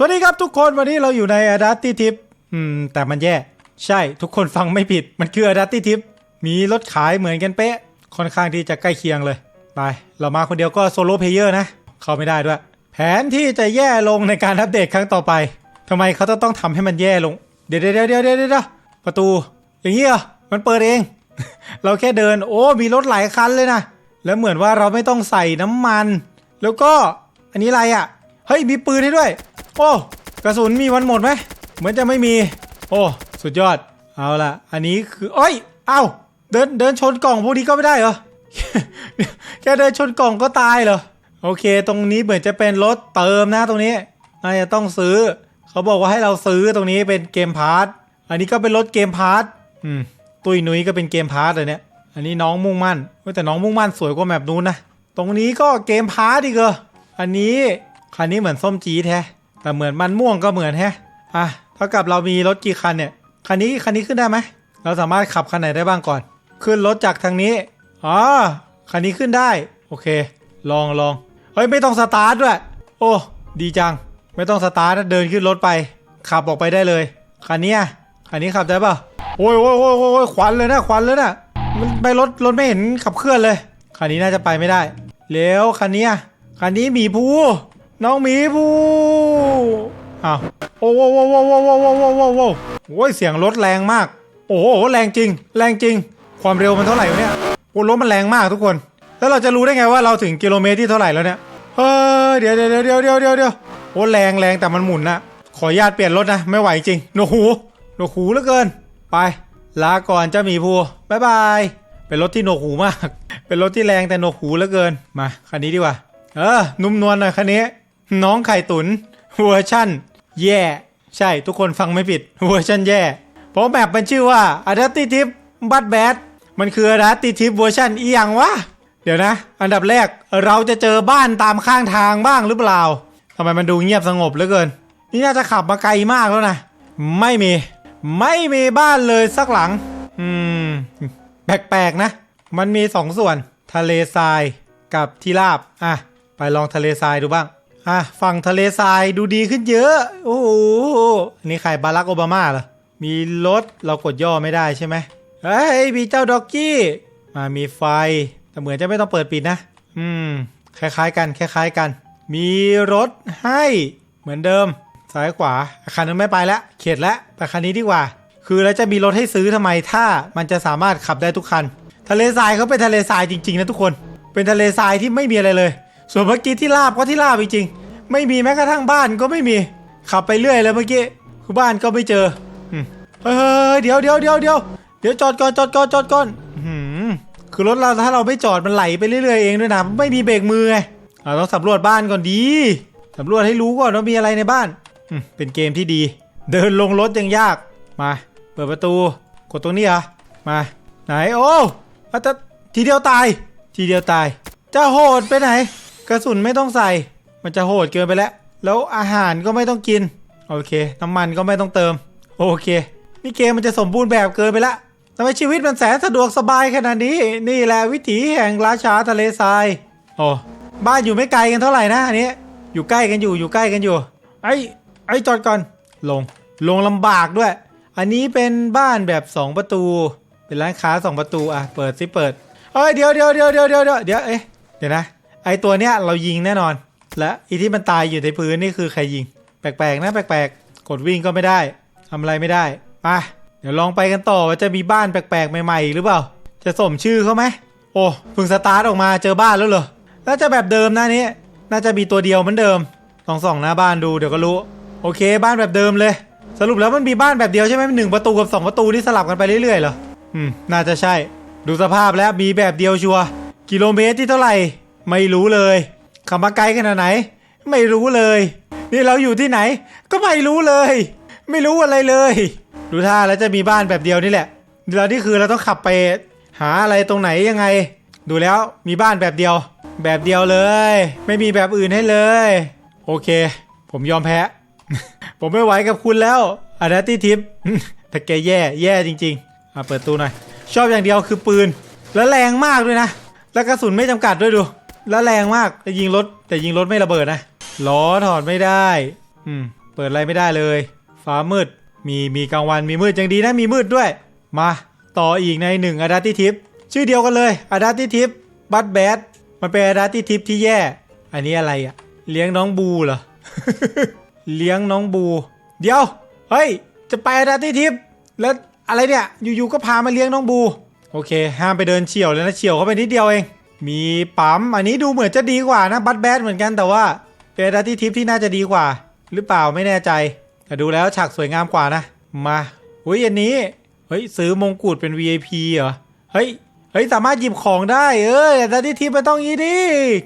สวัสดีครับทุกคนวันนี้เราอยู่ใน a d a p t i Tip อืม แต่มันแย่ ใช่ทุกคนฟังไม่ผิด มันคือ a d a p t i Tip มีรถขายเหมือนกันเป๊ะ ค่อนข้างที่จะใกล้เคียงเลย ไป เรามาคนเดียวก็โซโล่เพลเยอร์นะ เข้าไม่ได้ด้วย แผนที่จะแย่ลงในการอัปเดตครั้งต่อไปทำไมเขาต้องทำให้มันแย่ลงเดี๋ยวเดี๋ยวเดี๋ยวเดี๋ยวเดี๋ยวประตู อย่างนี้เหรอมันเปิดเอง เราแค่เดิน โอ้มีรถหลายคันเลยนะแล้วเหมือนว่าเราไม่ต้องใส่น้ำมัน แล้วก็อันนี้อะไรอะ่ะเฮ้ยมีปืนให้ด้วย โอ้กระสุนมีวันหมดไหมเหมือนจะไม่มี โอ้สุดยอด เอาล่ะอันนี้คือเอ้ยเอ้าเดินเดินชนกล่องพวกนี้ก็ไม่ได้เหรอแค่เดินชนกล่องก็ตายเหรอโอเค ตรงนี้เหมือนจะเป็นรถเติมนะตรงนี้น่าจะต้องซื้อ เขาบอกว่าให้เราซื้อตรงนี้เป็นเกมพาร์ทอันนี้ก็เป็นรถเกมพาร์ทอืมตุยนุ้ยก็เป็นเกมพาร์ทเลยเนี่ยอันนี้น้องมุ่งมั่นแต่น้องมุ่งมั่นสวยกว่าแมปนู้นนะตรงนี้ก็เกมพาร์ทอีกเหรออันนี้คันนี้เหมือนส้มจีแฮะ แต่เหมือนมันม่วงก็เหมือนแฮะอะเท่ากับเรามีรถกี่คันเนี่ยคันนี้คันนี้ขึ้นได้ไหมเราสามารถขับคันไหนได้บ้างก่อน ขึ้นรถจากทางนี้อ๋อคันนี้ขึ้นได้ โอเค ลองลองเฮ้ยไม่ต้องสตาร์ทด้วย โอ้ดีจัง ไม่ต้องสตาร์ทเดินขึ้นรถไป ขับออกไปได้เลยคันนี้คันนี้ขับได้ป่ะโอ้ยโอ้ยโอ้ยโอ้ยควันเลยนะควันเลยนะมันไปรถรถไม่เห็นขับเคลื่อนเลยคันนี้น่าจะไปไม่ได้แล้วคันนี้คันนี้มีภู น้องหมีภูอ้าวโอ้โหโอ้โหโอ้โหโอ้โหโอ้โหโอ้โอ้โอ้ยเสียงรถแรงมาก โอ้โหแรงจริง แรงจริง ความเร็วมันเท่าไหร่เนี่ยโอ้รถมันแรงมากทุกคน แล้วเราจะรู้ได้ไงว่าเราถึงกิโลเมตรที่เท่าไหร่แล้วเนี่ยเฮ้ยเดี๋ยวเดี๋ยวเดี๋ยวเดี๋ยวเดี๋ยวเดี๋ยวโอ้แรงแรงแต่มันหมุนนะขออนุญาตเปลี่ยนรถนะไม่ไหวจริงหนหูหนหูเหลือเกิน ไป ลาก่อนเจ้าหมีภูบายบายเป็นรถที่หนหูมาก เป็นรถที่แรงแต่หนหูเหลือเกินมาคันนี้ดีกว่าเออนุ่มนวลหน่อยคันนี้ น้องไข่ตุนเวอร์ชั่น แย่ใช่ทุกคนฟังไม่ผิดเวอร์ชันแย่เพราะแบบมันชื่อว่า a d a p t i Tip But Bad มันคือ a d a p t i Tip เวอร์ชันอีหยังวะ เดี๋ยวนะ อันดับแรกเราจะเจอบ้านตามข้างทางบ้างหรือเปล่าทำไมมันดูเงียบสงบเหลือเกิน นี่น่าจะขับมาไกลมากแล้วนะ ไม่มี ไม่มีบ้านเลยสักหลัง อืม แปลกๆนะ มันมีสองส่วน ทะเลทรายกับที่ราบ อะ ไปลองทะเลทรายดูบ้าง อะฝั่งทะเลทรายดูดีขึ้นเยอะ โอ้โหนนี้ใครบารักโอบามาเหรอ มีรถเรากดย่อไม่ได้ใช่ไหมเฮ้ยมีเจ้าด็อกกี้มามีไฟ แต่เหมือนจะไม่ต้องเปิดปิดนะ อืม คล้ายๆ กันคล้ายๆกัน มีรถให้เหมือนเดิม ซ้ายขวาคันนึงไม่ไปแล้วเข็ดแล้วไปคันนี้ดีกว่า คือแล้วจะมีรถให้ซื้อทำไมถ้ามันจะสามารถขับได้ทุกคัน ทะเลทรายเขาเป็นทะเลทรายจริงๆนะทุกคน เป็นทะเลทรายที่ไม่มีอะไรเลย ส่วนเมื่อกี้ที่ลาบก็ที่ลาบจริงๆ ไม่มีแม้กระทั่งบ้านก็ไม่มี ขับไปเรื่อยเลยเมื่อกี้คือบ้านก็ไม่เจอเฮ้ยเดี๋ยวเดี๋ยวเดี๋ยวเดี๋ยวเดี๋ยวจอดก่อนจอดก่อนจอดก่อนคือรถเราถ้าเราไม่จอดมันไหลไปเรื่อยๆเองด้วยนะไม่มีเบรกมือไงเราต้องสำรวจบ้านก่อนดีสำรวจให้รู้ก่อนว่ามีอะไรในบ้านเป็นเกมที่ดี เดินลงรถยังยากมา เปิดประตู กดตรงนี้เหรอมาไหนโอ้อาจจะทีเดียวตาย ทีเดียวตาย จะโหดไปไหน กระสุนไม่ต้องใส่ มันจะโหดเกินไปแล้ว แล้วอาหารก็ไม่ต้องกิน โอเค น้ำมันก็ไม่ต้องเติม โอเค นี่เกมมันจะสมบูรณ์แบบเกินไปละทำไมชีวิตมันแสนสะดวกสบายขนาดนี้ นี่แหละวิถีแห่งราชาทะเลทราย โอ้บ้านอยู่ไม่ไกลกันเท่าไหร่นะอันนี้ อยู่ใกล้กันอยู่ อยู่ใกล้กันอยู่ ไอ้ ไอ้จอดก่อน ลง ลงลำบากด้วย อันนี้เป็นบ้านแบบ 2 ประตู เป็นร้านค้า 2 ประตู อะ เปิดสิเปิดเฮ้ยเดี๋ยวเดี๋ยวเดี๋ยวเดี๋ยวเดี๋ยวเดี๋ยวเดี๋ยวเอ๊ะ เดี๋ยวนะ ไอตัวเนี้ยเรายิงแน่นอน และอีที่มันตายอยู่ในพื้นนี่คือใครยิง แปลกๆนะแปลกๆ กดวิ่งก็ไม่ได้ทำอะไรไม่ได้ไปเดี๋ยวลองไปกันต่อว่าจะมีบ้านแปลกๆ ใหม่ๆ หรือเปล่า จะสมชื่อเขาไหมโอ้เพิ่งสตาร์ทออกมาเจอบ้านแล้วเหรอน่าจะแบบเดิมนะนี้น่าจะมีตัวเดียวเหมือนเดิมลองส่องหน้าบ้านดูเดี๋ยวก็รู้ โอเค บ้านแบบเดิมเลย สรุปแล้วมันมีบ้านแบบเดียวใช่ไหมหนึ่งประตูกับสองประตูที่สลับกันไปเรื่อยๆเหรออืมน่าจะใช่ ดูสภาพแล้วมีแบบเดียวชัวกิโลเมตรที่เท่าไหร่ ไม่รู้เลย ขับมาไกลขนาดไหน ไม่รู้เลย นี่เราอยู่ที่ไหน ก็ไม่รู้เลย ไม่รู้อะไรเลย ดูท่าแล้วจะมีบ้านแบบเดียวนี่แหละแล้วนี่คือเราต้องขับไปหาอะไรตรงไหนยังไง ดูแล้วมีบ้านแบบเดียว แบบเดียวเลย ไม่มีแบบอื่นให้เลย โอเค ผมยอมแพ้ ผมไม่ไหวกับคุณแล้วอาร์ตี้ทิปแต่แกแย่แย่จริงๆอะเปิดตู้หน่อย ชอบอย่างเดียวคือปืน แล้วแรงมากด้วยนะ แล้วกระสุนไม่จำกัดด้วยดู แล้วแรงมากแต่ยิงรถแต่ยิงรถไม่ระเบิดนะล้อถอดไม่ได้ อืม เปิดอะไรไม่ได้เลย ฟ้ามืด มีมีกลางวันมีมืดยังดีนะมีมืดด้วย มา ต่ออีกในหนึ่งอาดาติทิปชื่อเดียวกันเลยอาดาติทิปบัตแบดมันเป็นอาดาติทิปที่แย่ อันนี้อะไรอะเลี้ยงน้องบูเหรอ เลี้ยงน้องบู เดี๋ยว เฮ้ย จะไปอาดาติทิปแล้วอะไรเนี่ย อยู่ๆก็พามาเลี้ยงน้องบู โอเค ห้ามไปเดินเฉียวเลยนะเฉียวเข้าไปนิดเดียวเอง มีปั๊ม อันนี้ดูเหมือนจะดีกว่านะบัตแบดเหมือนกันแต่ว่าเป็นอาดาติทิปที่น่าจะดีกว่า หรือเปล่าไม่แน่ใจ แต่ดูแล้วฉากสวยงามกว่านะ มาอุ้ยอันนี้ เฮ้ยซื้อมงกุฎเป็น VIP เหรอ เฮ้ย เฮ้ยสามารถหยิบของได้ เอ้ยแต่ที่ทิปมันต้องงี้ดิ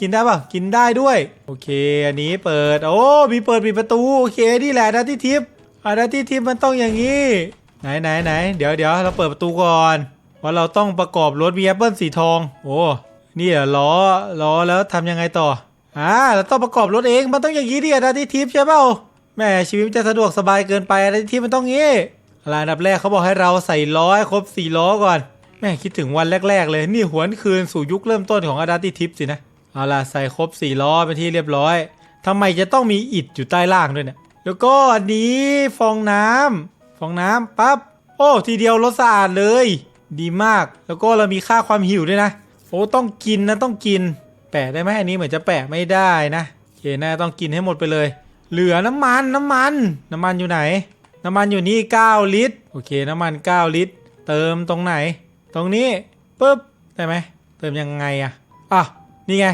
กินได้ปะกินได้ด้วย โอเค อันนี้เปิด โอ้ มีเปิดปิดประตู โอเค นี่แหละดัตที่ทิปอาดัตที่ทิปมันต้องอย่างนี้ ไหนไหนไหนเดี๋ยวเดี๋ยวเราเปิดประตูก่อนว่าเราต้องประกอบรถมีแอปเปิลสีทอง โอ้ นี่เหรอล้อล้อแล้วทำยังไงต่ออ่าเราต้องประกอบรถเองมันต้องอย่างนี้ดิดัตที่ทิปใช่เปล่าแม่ชีวิตจะสะดวกสบายเกินไปดัตที่ทิปมันต้องงี้อะไรอันดับแรกเขาบอกให้เราใส่ล้อให้ครบสี่ล้อก่อน แม่คิดถึงวันแรก ๆ เลยนี่หวนคืนสู่ยุคเริ่มต้นของอาดาติทิปสินะเอาล่ะใส่ครบ4ล้อเป็นที่เรียบร้อยทำไมจะต้องมีอิฐอยู่ใต้ล่างด้วยเนี่ยแล้วก็อันนี้ฟองน้ำฟองน้ำปั๊บโอ้ทีเดียวรสสะอาดเลย ดีมากแล้วก็เรามีค่าความหิวด้วยนะ โอ้ต้องกินนะต้องกิน แปะได้ไหมอันนี้เหมือนจะแปะไม่ได้นะโอเคน่ต้องกินให้หมดไปเลย เหลือน้ำมันน้ำมัน น้ำมันอยู่ไหน น้ำมันอยู่นี่ 9 ลิตรโอเคน้ำมัน 9 ลิตร เติมตรงไหน ตรงนี้ปุ๊บได้ไหมเติมยังไงอะอะนี่ไง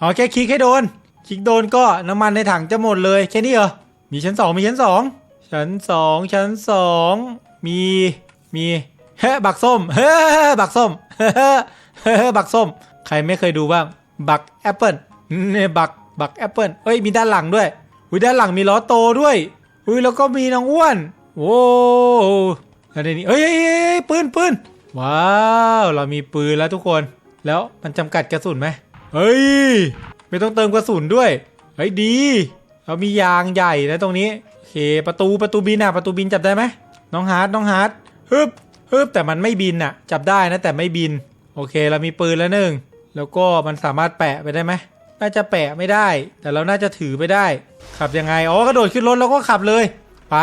อ๋อแค่คลิกให้โดน คลิกโดนก็น้ำมันในถังจะหมดเลยแค่นี้เหรอมีชั้นสองมีชั้นสองชั้นสองชั้นสองมีมีเฮ้บักส้มเฮ้บักส้ม เฮ้เฮ้บักส้ม ใครไม่เคยดูบ้างบักแอปเปิลเนี่ยบักบักแอปเปิลเอ้ยมีด้านหลังด้วยอุ้ยด้านหลังมีล้อโตด้วยอุ้ยแล้วก็มีน้องอ้วนโว้แล้วในนี้เอ้ยเอ้ยเอ้ยปืนปืนว้าวเรามีปืนแล้วทุกคน แล้วมันจำกัดกระสุนไหมเฮ้ยไม่ต้องเติมกระสุนด้วยเฮ้ยดี เรามียางใหญ่นะตรงนี้โอเคประตูประตูบินอะประตูบินจับได้ไหมน้องฮาร์ดน้องฮาร์ดฮึบฮึบแต่มันไม่บินอะจับได้นะแต่ไม่บิน โอเคเรามีปืนแล้วหนึ่งแล้วก็มันสามารถแปะไปได้ไหมน่าจะแปะไม่ได้ แต่เราน่าจะถือไปได้ ขับยังไงอ๋อกระโดดขึ้นรถแล้วก็ขับเลยไป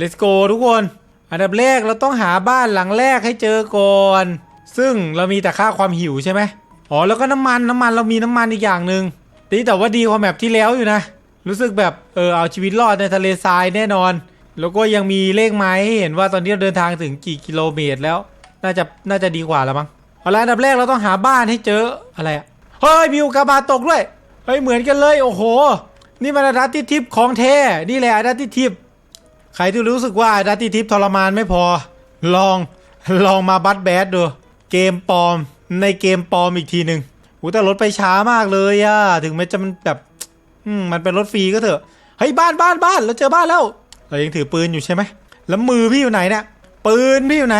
let's go ทุกคน อันดับแรกเราต้องหาบ้านหลังแรกให้เจอก่อน ซึ่งเรามีแต่ค่าความหิวใช่ไหมอ๋อแล้วก็น้ำมันน้ำมันเรามีน้ำมันอีกอย่างหนึ่งดีแต่ว่าดีกว่าแมปที่แล้วอยู่นะ รู้สึกแบบเออเอาชีวิตรอดในทะเลทรายแน่นอน แล้วก็ยังมีเลขไม้ให้เห็นว่าตอนนี้เราเดินทางถึงกี่กิโลเมตรแล้ว น่าจะน่าจะดีกว่าแล้วมั้ง เอาละอันดับแรกเราต้องหาบ้านให้เจออะไรอะเฮ้ยมีอุกกาบาตตกด้วยเฮ้ยเหมือนกันเลยโอ้โห นี่มันอาดัตติทิปของแท้นี่แหละอาดัตติทิปใครที่รู้สึกว่าดัตตี้ทิปทรมานไม่พอ ลองลองมาบัตแบดดูเกมปลอมในเกมปลอมอีกทีหนึ่งอู้แต่รถไปช้ามากเลยอะถึงแม้จะมันแบบอืมมันเป็นรถฟรีก็เถอะเฮ้ยบ้านบ้านบ้านเราเจอบ้านแล้วเรายังถือปืนอยู่ใช่ไหมแล้วมือพี่อยู่ไหนเนี่ยปืนพี่อยู่ไหน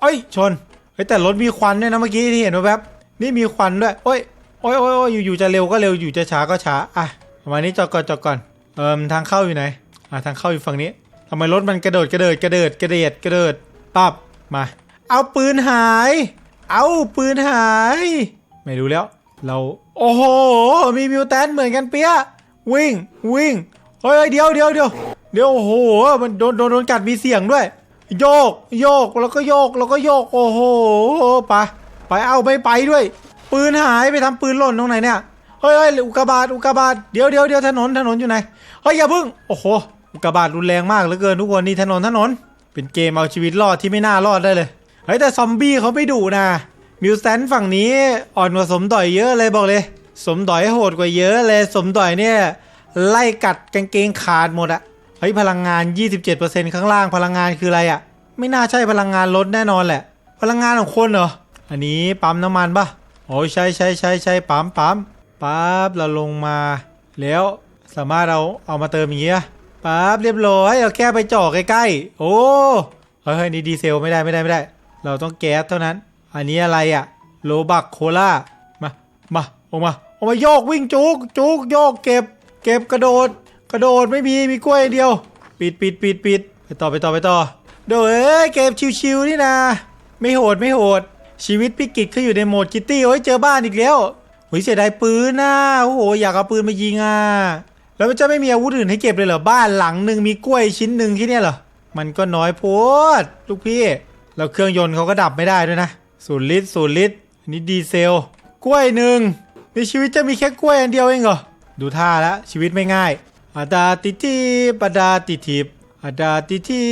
เอ้ยชน เฮ้ยแต่รถมีควันด้วยนะเมื่อกี้ที่เห็นว่าแบบนี่มีควันด้วยโอ้ยโอ้ยโอ้ยอยอยู่ๆจะเร็วก็เร็วอยู่จะช้าก็ช้าอะประมาณนี้จอดก่อนจอดก่อนเอิมทางเข้าอยู่ไหนอะทางเข้าอยู่ฝั่งนี้ทำไมรถมันกระโดดกระเดิดกระเดิดกระเดียดกระเดิดปับมา เอาปืนหาย เอาปืนหาย ไม่รู้แล้ว เราโอ้โหมีมิวแทนเหมือนกันเปียะวิ่งวิ่งเฮ้ยเดี๋ยวเดี๋ยวเดี๋ยวเดี๋ยวโอ้โหมันโดนโดนโดนกัดมีเสียงด้วย โยกโยกแล้วก็โยกแล้วก็โยกโอ้โหไปไปเอาไม่ไปด้วย ปืนหายไปทำปืนหล่นตรงไหนเนี่ยเฮ้ยเฮ้ยอุกกาบาตอุกกาบาตเดี๋ยวเดี๋ยวเดี๋ยวถนนถนนอยู่ไหนเฮ้ยอย่าพึ่งโอ้โหอุกกาบาตรุนแรงมากเหลือเกินทุกคนนี่ถนนถนน เป็นเกมเอาชีวิตรอดที่ไม่น่ารอดได้เลยเฮ้ยแต่ซอมบี้เขาไม่ดุนะมิวแตนฝั่งนี้อ่อนกว่าสมดอยเยอะเลยบอกเลย สมดอยโหดกว่าเยอะเลยสมดอยเนี่ยไล่กัดกางเกงขาดหมดอะ ฮ้ยพลังงาน 27%ข้างล่างพลังงานคืออะไรอะไม่น่าใช่พลังงานลดแน่นอนแหละ พลังงานของคนเหรอ อันนี้ปั๊มน้ำมันปะโอ้ยใช่ใช่ใช่ใช่ปั๊มปั๊มปั๊บเราลงมา แล้วสามารถเราเอามาเติมอย่างเงี้ยปั๊บเรียบร้อยเราแค่ไปจ่อใกล้ๆ โอ้เฮ้ยนี่ดีเซลไม่ได้ไม่ได้ไม่ได้ เราต้องแก๊สเท่านั้น อันนี้อะไรอะโลบักโคล่ามามาออกมาออกมาโยกวิ่งจุกจุกโยกเก็บ เก็บกระโดด ระโดดไม่มีมีกล้วยเดียว ปิดปิดปิดปิดไปต่อไปต่อไปต่อโดยเอ้ยเกมชิวๆนี่นะไม่โหดไม่โหด ชีวิตพี่กิจเขาอยู่ในโหมดกิตตี้โอ้ยเจอบ้านอีกแล้วโอ้ยเสียดายปืนนะโอ้โหอยากเอาปืนมายิงอะแล้วมันจะไม่มีอาวุธอื่นให้เก็บเลยเหรอบ้านหลังหนึ่งมีกล้วยชิ้นหนึ่งแค่เนี้ยเหรอมันก็น้อยโพดลูกพี่แล้วเครื่องยนต์เขาก็ดับไม่ได้ด้วยนะศูนย์ลิตรศูนย์ลิตรอันนี้ดีเซล กล้วยหนึ่งในชีวิตจะมีแค่กล้วยอันเดียวเองเหรอดูท่าแล้วชีวิตไม่ง่าย อาดาติทีบาดาติทิบอาดาติที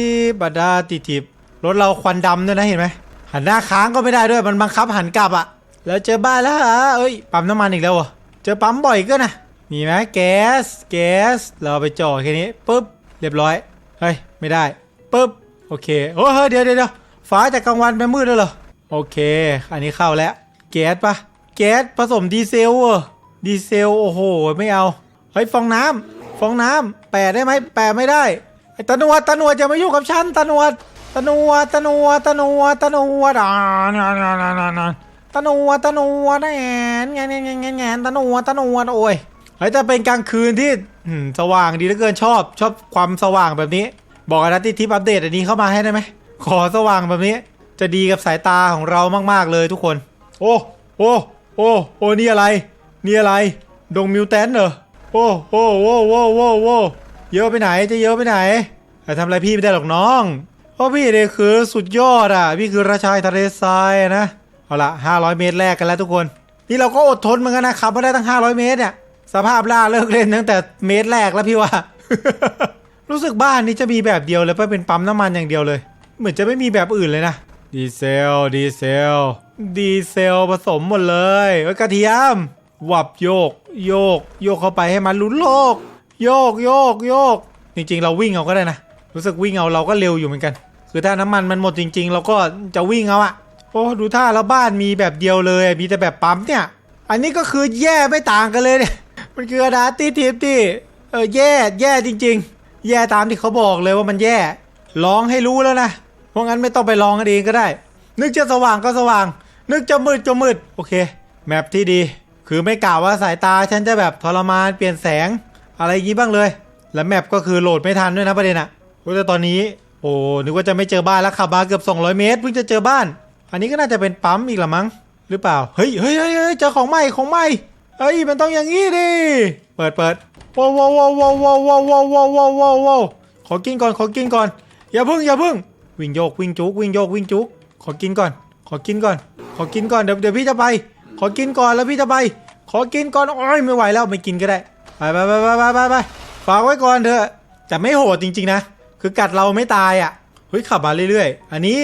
บาดาติทิบรถเราควันดำด้วยนะเห็นไหมหันหน้าค้างก็ไม่ได้ด้วยมันบังคับหันกลับอะแล้วเจอบ้านแล้วเหรอเอ้ยปั๊มน้ำมันอีกแล้วเหรอเจอปั๊มบ่อยก็นะมีไหมแก๊สแก๊สเราไปจ่อแค่นี้ปุ๊บเรียบร้อยเฮ้ยไม่ได้ปุ๊บโอเคโอ้เฮ้ยเดี๋ยวเดี๋ยวฟ้าจากกลางวันไปมืดแล้วเหรอโอเค อันนี้เข้าแล้วแก๊สปะแก๊สผสมดีเซลเหรอดีเซลโอ้โหไม่เอาเฮ้ยฟองน้ำ ฟองน้ำแปะได้ไหมแปะไม่ได้ไอ้ตนวดตนวดจะมายุ่งกับฉันตนวดตนวดตนวดตนวดตนวดอ่านานานานตนวดตนวดแอนแงนแงนแงนแงนตนวดตนวดโอ้ยเฮ้ยแต่เป็นกลางคืนที่สว่างดีเหลือเกินชอบ ชอบความสว่างแบบนี้ บอกนะที่ทิปอัปเดตอันนี้เข้ามาให้ได้ไหมขอสว่างแบบนี้ จะดีกับสายตาของเรามากๆเลยทุกคน โอ้โอ้โอ้โอ้นี่อะไร นี่อะไร ดงมิวแทนเหรอ โอ้โอ้โอ้โอ้โอ้โอ้เยอะไปไหนจะเยอะไปไหนแต่ทำอะไรพี่ไม่ได้หรอกน้องเพราะพี่เนี่ยคือสุดยอดอะ พี่คือราชาทะเลทรายนะเอาละ500 เมตรแรกกันแล้วทุกคน นี่เราก็อดทนเหมือนกันนะครับมาได้ตั้ง 500 เมตรเนี่ยสภาพล่าเลิกเล่นตั้งแต่เมตรแรกแล้วพี่ว่า รู้สึกบ้านนี้จะมีแบบเดียวเลยเพื่อเป็นปั๊มน้ำมันอย่างเดียวเลย เหมือนจะไม่มีแบบอื่นเลยนะดีเซลดีเซลดีเซลผสมหมดเลยเอ้ยกระเทียม วับโยก โยก โยกเข้าไปให้มันลุ้นโลก โยกโยกโยก จริง ๆ เราวิ่งเอาก็ได้นะ รู้สึกวิ่งเอาเราก็เร็วอยู่เหมือนกัน คือถ้าน้ำมันมันหมดจริง ๆ เราก็จะวิ่งเอาอะโอ้ดูท่าแล้วบ้านมีแบบเดียวเลยมีแต่แบบปั๊มเนี่ย อันนี้ก็คือแย่ไม่ต่างกันเลยเนี่ยมันคือดาตี้ทิปที่เออแย่แย่จริง ๆ แย่ตามที่เขาบอกเลยว่ามันแย่ลองให้รู้แล้วนะเพราะงั้นไม่ต้องไปลองกันเองก็ได้ นึกจะสว่างก็สว่าง นึกจะมืดก็มืดโอเค แมปที่ดี คือไม่กล่าวว่าสายตาฉันจะแบบทรมานเปลี่ยนแสงอะไรอย่างงี้บ้างเลย และแมปก็คือโหลดไม่ทันด้วยนะประเด็นอะโอ้แต่ตอนนี้ โอ้นึกว่าจะไม่เจอบ้านแล้วขับมาเกือบ 200 เมตรเพิ่งจะเจอบ้าน อันนี้ก็น่าจะเป็นปั๊มอีกละมั้งหรือเปล่าเฮ้ยเฮ้ยเฮ้ยเฮ้ยเจอของใหม่ของใหม่เฮ้ยมันต้องอย่างงี้ดิเปิดเปิดว้าวว้าวว้าวว้าวว้าวว้าวว้าวว้าวว้าวว้าวขอกินก่อนขอกินก่อน อย่าพึ่งอย่าพึ่งวิ่งโยกวิ่งจุกวิ่งโยกวิ่งจุกขอกินก่อน ขอกินก่อน ขอกินก่อนเดี๋ยวเดี๋ยวพี่จะไป ขอกินก่อนแล้วพี่จะไป ขอกินก่อนโอ้ยไม่ไหวแล้วไม่กินก็ได้ไปไปไปไปไปไปไปฝากไว้ก่อนเถอะแต่ไม่โหดจริง ๆ นะ คือกัดเราไม่ตายอะเฮ้ยขับมาเรื่อยๆ อันนี้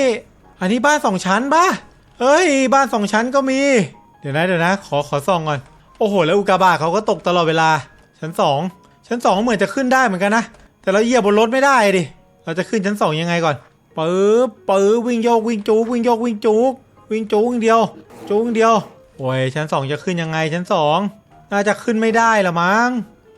อันนี้บ้านสองชั้นป่ะเฮ้ย บ้านสองชั้นก็มี เดี๋ยวนะเดี๋ยวนะ ขอขอส่องก่อน โอ้โห แล้วอุกกาบาตเขาก็ตกตลอดเวลา ชั้นสองชั้นสองเหมือนจะขึ้นได้เหมือนกันนะ แต่เราเหยียบบนรถไม่ได้ดิ เราจะขึ้นชั้นสองยังไงก่อนปึ๊บปึ๊บวิ่งโยกวิ่งจูกวิ่งโยกวิ่งจูกวิ่งจูกอย่างเดียว จูกอย่างเดียว โอ้ยชั้นสองจะขึ้นยังไงชั้นสองน่าจะขึ้นไม่ได้ละมั้ง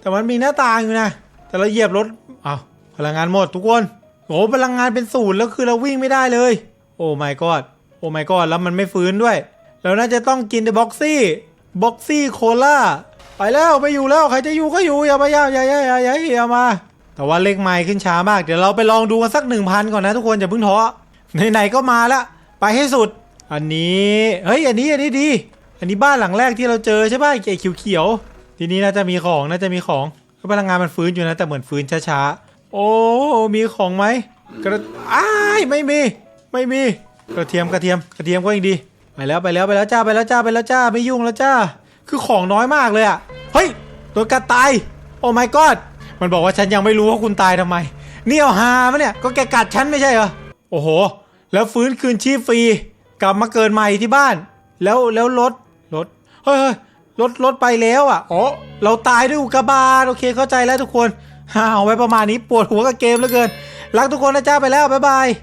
แต่มันมีหน้าต่างอยู่นะ แต่เราเหยียบรถอ้าวพลังงานหมดทุกคนโอ้พลังงานเป็นศูนย์แล้วคือเราวิ่งไม่ได้เลย โอ้ my god โอ้ my god แล้วมันไม่ฟื้นด้วย เราน่าจะต้องกินแต่บ็อกซี่บ็อกซี่โคล่าไปแล้วไปอยู่แล้วใครจะอยู่ก็อยู่อย่าไปย่าอย่าอย่าอย่าอย่าอย่ามา แต่ว่าเลขไมล์ขึ้นช้ามาก เดี๋ยวเราไปลองดูกันสักหนึ่งพันก่อนนะทุกคนอย่าเพิ่งท้อไหนๆก็มาละไปให้สุด อันนี้เฮ้ยอันนี้อันนี้ดี อันนี้บ้านหลังแรกที่เราเจอใช่ป่ะไอ้เขียวๆทีนี้น่าจะมีของน่าจะมีของพลังงานมันฟื้นอยู่นะแต่เหมือนฟื้นช้าๆ โอ้มีของไหมกระอ้ายไม่มี ไม่มี กระเทียมกระเทียมกระเทียมก็ยังดี ไปแล้วไปแล้วไปแล้วจ้าไปแล้วจ้าไปแล้วจ้าไม่ยุ่งแล้วจ้า คือของน้อยมากเลยอะเฮ้ยตัวกัดตาย โอ้ my god มันบอกว่าฉันยังไม่รู้ว่าคุณตายทำไม นี่เอาหามะเนี่ยก็แกกัดฉันไม่ใช่เหรอ โอ้โห แล้วฟื้นคืนชีพฟรี กลับมาเกิดใหม่ที่บ้าน แล้วแล้วรถ รถเฮ้ยเรถรถไปแล้วอะอ๋อเราตายด้วยอุกกาบาตโอเคเข้าใจแล้วทุกคนฮ่าเอาไว้ประมาณนี้ปวดหัวกับเกมเหลือเกินรักทุกคนนะจ้าไปแล้วบ๊ายบาย